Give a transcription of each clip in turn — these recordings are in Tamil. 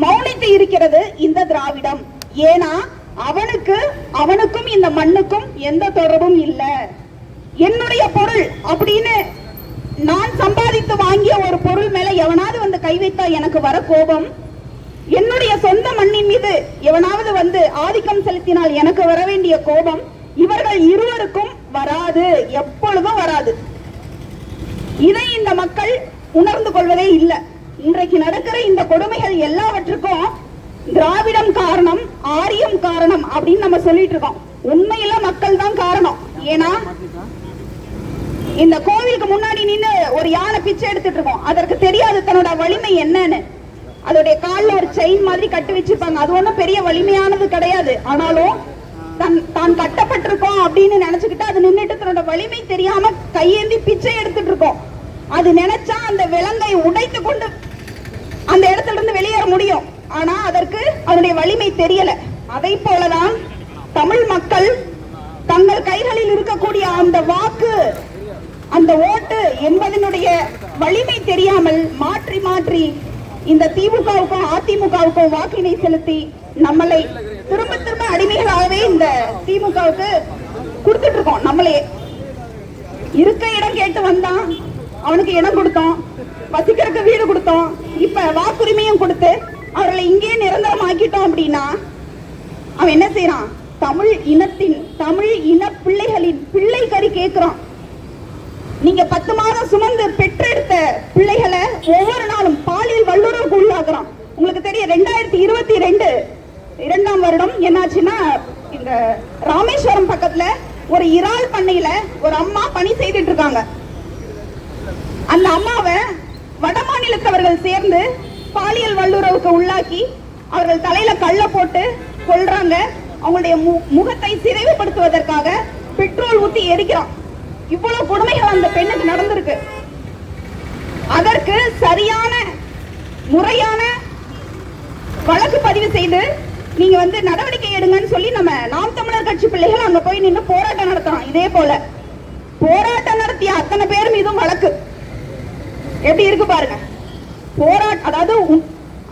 மௌனித்து இருக்கிறது இந்த திராவிடம். ஏன்னா அவனுக்கு அவனுக்கும் இந்த மண்ணுக்கும் எந்த தொடர்பும் இல்லை. என்னுடைய பொருள் அப்படின்னு நான் சம்பாதித்து வாங்கிய ஒரு பொருள் மேல எவனாவது வந்து கை வைத்தா எனக்கு வர கோபம்? என்னுடைய சொந்த மண்ணின் மீது எவனாவது வந்து ஆதிக்கம் செலுத்தினால் எனக்கு வர வேண்டிய கோபம்? இவர்கள் இருவருக்கும் வராது எப்பொழுதும் வராது. இதை இந்த மக்கள் உணர்ந்து கொள்வதே இல்லை. இன்றைக்கு நடக்கிற இந்த கொடுமைகள் எல்லாவற்றுக்கும் திராவிடம் காரணம் ஆரியம் காரணம் அப்படின்னு நம்ம சொல்லிட்டு இருக்கோம். உண்மையில மக்கள் தான் காரணம். ஏன்னா இந்த கோவிலுக்கு முன்னாடி நின்னு ஒரு யானை பிச்சை எடுத்துட்டு இருக்கோம். அதற்கு தெரியாது தன்னோட வலிமை என்னன்னு. அதோடைய கால்ல ஒரு செயின் மாதிரி கட்டி வச்சிருப்பாங்க. அது ஒண்ணும் பெரிய வலிமையானது கிடையாது. ஆனாலும் தன் தான் கட்டப்பட்டிருக்கோம் அப்படின்னு நினைச்சுக்கிட்டு அது நின்னுட்டு தன்னோட வலிமை தெரியாம கையேந்தி பிச்சை எடுத்துட்டு இருக்கோம். அது நினைச்சா அந்த விலங்கை உடைத்து கொண்டு அந்த இடத்துல இருந்து வெளியேற முடியும். ஆனா அதற்கு அதனுடைய வலிமை தெரியல. அதை போலதான் தமிழ் மக்கள் தங்கள் கைகளில் இருக்கக்கூடிய அந்த வாக்கு அந்த ஓட்டு என்பதனுடைய வலிமை தெரியாமல் மாற்றி மாற்றி இந்த திமுகவுக்கும் அதிமுகவுக்கும் வாக்கினை செலுத்தி நம்மளை திரும்ப திரும்ப அடிமைகளாகவே இந்த திமுகவுக்கு கொடுத்துட்டு இருக்கோம் நம்மளே. இருக்க இடம் கேட்டு வந்தான். அவனுக்கு இடம் கொடுத்தோம். வசிக்கிறதுக்கு வீடு கொடுத்தோம். இப்ப வாக்குரிமையும் கொடுத்து அவர்களை இங்கேயே நிரந்தரம் ஆக்கிட்டோம் அப்படின்னா அவன் என்ன செய்யறான்? தமிழ் இனத்தின் தமிழ் இன பிள்ளைகளின் பிள்ளை கறி கேட்கிறான் நீங்க பத்து மாதம் சுமந்து பெற்றெடுத்த பிள்ளைகளை ஒவ்வொரு நாளும் பாலியல் வல்லுறவுக்கு உள்ளாக்குறான் உங்களுக்கு தெரியும் ரெண்டாயிரத்தி இருபத்தி ரெண்டு இரண்டாம் வருடம் என்னாச்சுன்னா இந்த ராமேஸ்வரம் பக்கத்துல ஒரு இறால் பண்ணையில ஒரு அம்மா பணி செய்துட்டு இருக்காங்க. அந்த அம்மாவை வட மாநிலத்தவர்கள் சேர்ந்து பாலியல் வல்லுறவுக்கு உள்ளாக்கி அவர்கள் தலையில கள்ள போட்டு கொல்றாங்க. அவங்களுடைய மு- முகத்தை சிதைவுபடுத்துவதற்காக பெட்ரோல் ஊத்தி எரிக்கிறான் இவ்வளவு கொடுமைகள் அந்த பெண்ணுக்கு நடந்திருக்கு. அதற்கு சரியான முறையான வழக்கு பதிவு செய்து நீங்க வந்து நடவடிக்கை எடுங்கன்னு சொல்லி நம்ம நாம் தமிழர் கட்சி பிள்ளைகள் அங்க போய் நின்று போராட்டம் நடத்துறோம் இதே போல போராட்டம் நடத்திய அத்தனை பேர் மீதும் வழக்கு. எப்படி இருக்கு பாருங்க. போராட்ட அதாவது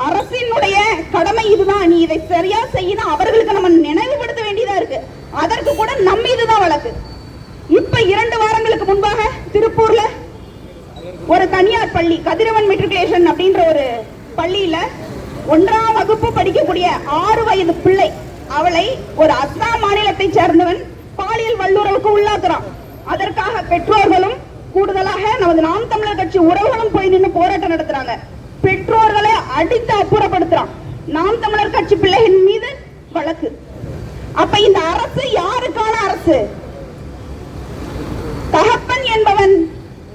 அரசினுடைய கடமை இதுதான். நீ இதை சரியா செய்யணும் அவர்களுக்கு நம்ம நினைவுபடுத்த வேண்டியதா இருக்கு. அதற்கு கூட நம்ம இதுதான் வழக்கு. இப்ப இரண்டு வாரங்களுக்கு முன்பாக திருப்பூர்ல ஒரு தனியார் பள்ளி கதிரவன் மெட்ரிகுலேஷன் அப்படின்ற ஒரு பள்ளியில ஒன்றாம் வகுப்பு படிக்கக்கூடிய ஆறு வயது பிள்ளை. அவளை ஒரு அஸ்ஸாம் மாநிலத்தை சேர்ந்தவன் பாலியல் வல்லுறவுக்கு உள்ளாக்குறான். அதற்காக பெற்றோர்களும் கூடுதலாக நமது நாம் தமிழர் கட்சி உறவுகளும் போய் நின்று போராட்டம் நடத்துறாங்க. பெற்றோர்களை அடித்து அப்புறப்படுத்துறான். நாம் தமிழர் கட்சி பிள்ளைகள் மீது வழக்கு. அப்ப இந்த அரசு யாருக்கான அரசு? தகப்பன் என்பவன்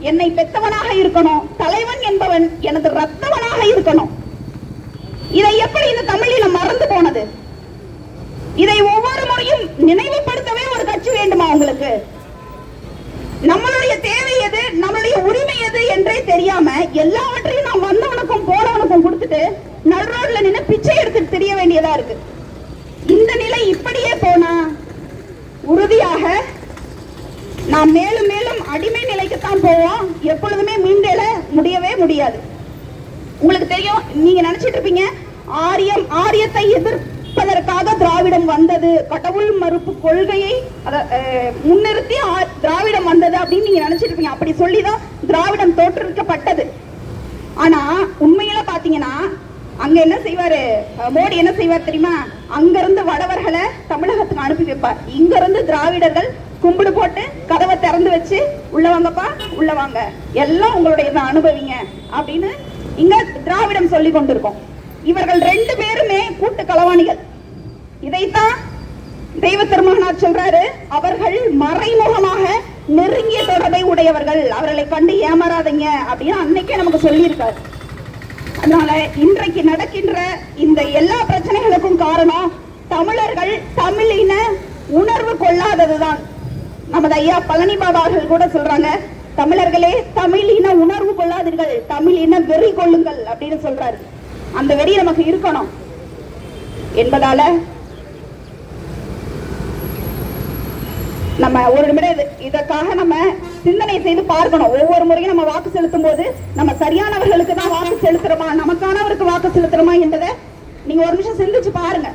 என்னை பெத்தவனாக இருக்கணும் தலைவன் என்பவன் எனது ரத்தவனாக இருக்கணும். இதை எப்படி இந்த தமிழில மறந்து போனது? இதை ஒவ்வொரு முறையும் நினைவுபடுத்தவே ஒரு கட்சி வேண்டுமா உங்களுக்கு? நம்மளுடைய தேவை எது? நம்மளுடைய உரிமை எது என்றே தெரியாம எல்லாவற்றையும் நாம் வந்தவனுக்கும் போறவனுக்கும் கொடுத்துட்டு நல் ரோட்ல நின்று பிச்சை எடுத்துட்டு தெரிய வேண்டியதா இருக்கு. இந்த நிலை இப்படியே போனா உறுதியாக நாம் மேலும் மேலும் அடிமை நிலைக்குத்தான் போவோம். எப்பொழுதுமே மீண்டேல முடியவே முடியாது. உங்களுக்கு தெரியும் நீங்க நினைச்சிட்டு இருப்பீங்க ஆரியம் ஆரியத்தை எதிர்ப்பதற்காக திராவிடம் வந்தது. கடவுள் மறுப்பு கொள்கையை அஹ், முன்னிறுத்தி ஆ- திராவிடம் வந்தது அப்படின்னு நீங்க நினைச்சிட்டு இருப்பீங்க அப்படி சொல்லிதான் திராவிடம் தோற்றுவிக்கப்பட்டது. ஆனா உண்மையில பாத்தீங்கன்னா அங்க என்ன செய்வாரு? மோடி என்ன செய்வார் தெரியுமா? அங்க இருந்து வடவர்களை தமிழகத்துக்கு அனுப்பி வைப்பார். இங்க இருந்து திராவிடர்கள் கும்பிடு போட்டு கதவை திறந்து வச்சு உள்ள வாங்கப்பா உள்ள வாங்க. எல்லாம் உங்களுடைய அனுபவிங்க. அப்படின்னு இங்க திராவிடம் சொல்லி கொண்டிருக்கோம். இவர்கள் ரெண்டு பேருமே கூட்டு களவாணிகள். இதைத்தான் தெய்வ திருமகனார் சொல்றாரு. அவர்கள் மறைமுகமாக நெருங்கிய தொடர்பை உடையவர்கள். அவர்களை கண்டு ஏமாறாதீங்க அப்படின்னு அன்னைக்கே நமக்கு சொல்லியிருக்காரு. அதனால இன்றைக்கு நடக்கின்ற இந்த எல்லா பிரச்சனைகளுக்கும் காரணம் தமிழர்கள் தமிழின உணர்வு கொள்ளாததுதான். நமது ஐயா பழனி பாபா அவர்கள் கூட சொல்றாங்க தமிழர்களே தமிழின உணர்வு கொள்ளாதீர்கள். தமிழின வெறி கொள்ளுங்கள் அப்படின்னு சொல்றாரு. அந்த வெறி நமக்கு இருக்கணும் என்பதால நம்ம ஒரு நிமிடம் இது- இதற்காக நம்ம சிந்தனை செய்து பார்க்கணும். ஒவ்வொரு முறையும் நம்ம வாக்கு செலுத்தும் போது நம்ம சரியானவர்களுக்கு தான் வாக்கு செலுத்துறோமா? நமக்கானவருக்கு வாக்கு செலுத்துறோமா என்றதை நீங்க ஒரு நிமிஷம் சிந்திச்சு பாருங்க.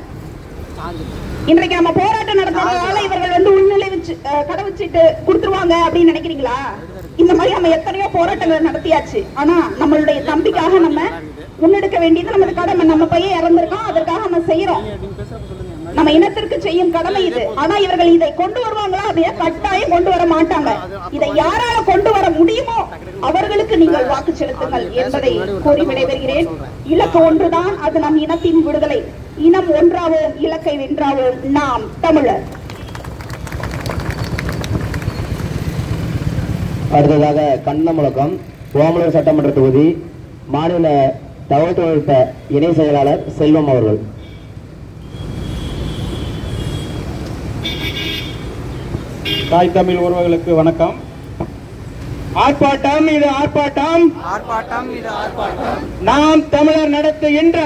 இன்றைக்கு நம்ம போராட்டம் நடத்துறதால இவர்கள் வந்து உள்நிலை வச்சு கடை வச்சுட்டு கொடுத்துருவாங்க அப்படின்னு நினைக்கிறீங்களா? இந்த மாதிரி நம்ம எத்தனையோ போராட்டங்களை நடத்தியாச்சு. ஆனா நம்மளுடைய தம்பிக்காக நம்ம முன்னெடுக்க வேண்டியது நமது கடமை. நம்ம பையன் இறந்திருக்கோம் அதற்காக நம்ம செய்யறோம் நம்ம இனத்திற்கு செய்யும் கடமை இது. ஆனா இவர்கள் இதை கொண்டு வருவாங்களா அப்படின்னா கட்டாயம் கொண்டு வர மாட்டாங்க. இதை யாரால கொண்டு வர முடியுமோ அவர்களுக்கு நீங்கள் வாக்கு செலுத்துங்கள் என்பதை கூறி விடைபெறுகிறேன். இலக்கு ஒன்றுதான் அது நம் இனத்தின் விடுதலை. இனம் ஒன்றாவோம் இலக்கை வென்றாவோம் நாம் தமிழர். அடுத்ததாக கண்ணமுழக்கம் ஓமலூர் சட்டமன்ற தொகுதி மாநில தகவல் தொழில்நுட்ப இணை செயலாளர் செல்வம் அவர்கள். தாய் தமிழ் உறவுகளுக்கு வணக்கம். ஆர்ப்பாட்டம் இது ஆர்ப்பாட்டம். ஆர்ப்பாட்டம் இது ஆர்ப்பாட்டம். நாம் தமிழர் நடத்துகின்ற